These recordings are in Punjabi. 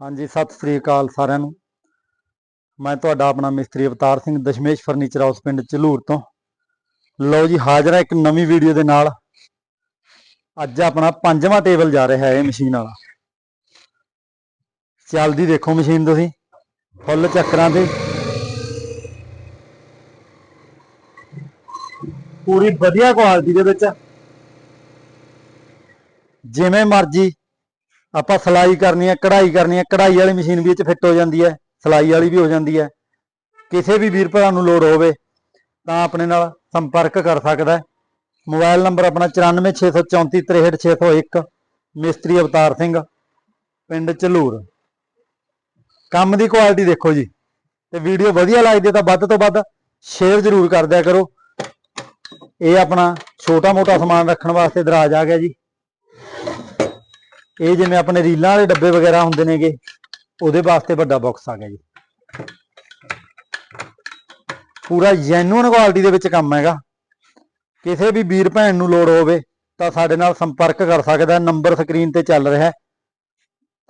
ਹਾਂਜੀ, ਸਤਿ ਸ੍ਰੀ ਅਕਾਲ ਸਾਰਿਆਂ ਨੂੰ। ਮੈਂ ਤੁਹਾਡਾ ਆਪਣਾ ਮਿਸਤਰੀ ਅਵਤਾਰ ਸਿੰਘ, ਦਸ਼ਮੇਸ਼ ਫਰਨੀਚਰ ਹਾਊਸ ਪਿੰਡ ਝਲੂਰ ਤੋਂ। ਲਓ ਜੀ, ਹਾਜ਼ਰ ਹੈ ਇੱਕ ਨਵੀਂ ਵੀਡੀਓ ਦੇ ਨਾਲ। ਅੱਜ ਆਪਣਾ ਪੰਜਵਾਂ ਟੇਬਲ ਜਾ ਰਿਹਾ ਹੈ ਇਹ ਮਸ਼ੀਨ ਵਾਲਾ। ਚੱਲਦੀ ਦੇਖੋ ਮਸ਼ੀਨ ਤੁਸੀਂ, ਫੁੱਲ ਚੱਕਰਾਂ ਤੇ। ਪੂਰੀ ਵਧੀਆ ਕੁਆਲਿਟੀ ਦੇ ਵਿੱਚ। ਜਿਵੇਂ ਮਰਜ਼ੀ ਆਪਾਂ ਸਲਾਈ ਕਰਨੀ ਹੈ, ਕਢਾਈ ਕਰਨੀ ਹੈ, ਕਢਾਈ ਵਾਲੀ ਮਸ਼ੀਨ ਵੀ ਇਹ ਚ ਫਿੱਟ ਹੋ ਜਾਂਦੀ ਹੈ, ਸਲਾਈ ਵਾਲੀ ਵੀ ਹੋ ਜਾਂਦੀ ਹੈ। ਕਿਸੇ ਵੀ ਵੀਰ ਭਰਾ ਨੂੰ ਲੋੜ ਹੋਵੇ ਤਾਂ ਆਪਣੇ ਨਾਲ ਸੰਪਰਕ ਕਰ ਸਕਦਾ ਹੈ। ਮੋਬਾਈਲ ਨੰਬਰ ਆਪਣਾ 9464433601 ਮਿਸਤਰੀ ਅਵਤਾਰ ਸਿੰਘ, ਪਿੰਡ ਝਲੂਰ। ਕੰਮ ਦੀ ਕੁਆਲਿਟੀ ਦੇਖੋ ਜੀ, ਤੇ ਵੀਡੀਓ ਵਧੀਆ ਲੱਗਦੀ ਹੈ ਤਾਂ ਵੱਧ ਤੋਂ ਵੱਧ ਸ਼ੇਅਰ ਜ਼ਰੂਰ ਕਰ ਦਿਆ ਕਰੋ। ਇਹ ਆਪਣਾ ਛੋਟਾ ਮੋਟਾ ਸਮਾਨ ਰੱਖਣ ਵਾਸਤੇ ਦਰਾਜ ਆ ਗਿਆ ਜੀ। ਇਹ ਜਿਵੇਂ ਆਪਣੇ ਰੀਲਾਂ ਵਾਲੇ ਡੱਬੇ ਵਗੈਰਾ ਹੁੰਦੇ ਨੇਗੇ, ਉਹਦੇ ਵਾਸਤੇ ਵੱਡਾ ਬਾਕਸ ਆ ਗਿਆ ਜੀ। ਪੂਰਾ ਜੈਨੂਇਨ ਕੁਆਲਿਟੀ ਦੇ ਵਿੱਚ ਕੰਮ ਹੈਗਾ। ਕਿਸੇ ਵੀ ਵੀਰ ਭੈਣ ਨੂੰ ਲੋੜ ਹੋਵੇ ਤਾਂ ਸਾਡੇ ਨਾਲ ਸੰਪਰਕ ਕਰ ਸਕਦਾ ਨੰਬਰ ਸਕਰੀਨ ਤੇ ਚੱਲ ਰਿਹਾ ਹੈ।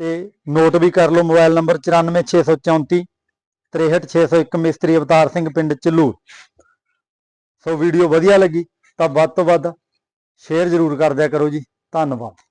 ਤੇ ਨੋਟ ਵੀ ਕਰ ਲਓ, ਮੋਬਾਈਲ ਨੰਬਰ 94634 63601 ਮਿਸਤਰੀ ਅਵਤਾਰ ਸਿੰਘ, ਪਿੰਡ ਚੱਲੂ ਸੋ ਵੀਡੀਓ ਵਧੀਆ ਲੱਗੀ ਤਾਂ ਵੱਧ ਤੋਂ ਵੱਧ ਸ਼ੇਅਰ ਜ਼ਰੂਰ ਕਰ ਦਿਆ ਕਰੋ ਜੀ। ਧੰਨਵਾਦ।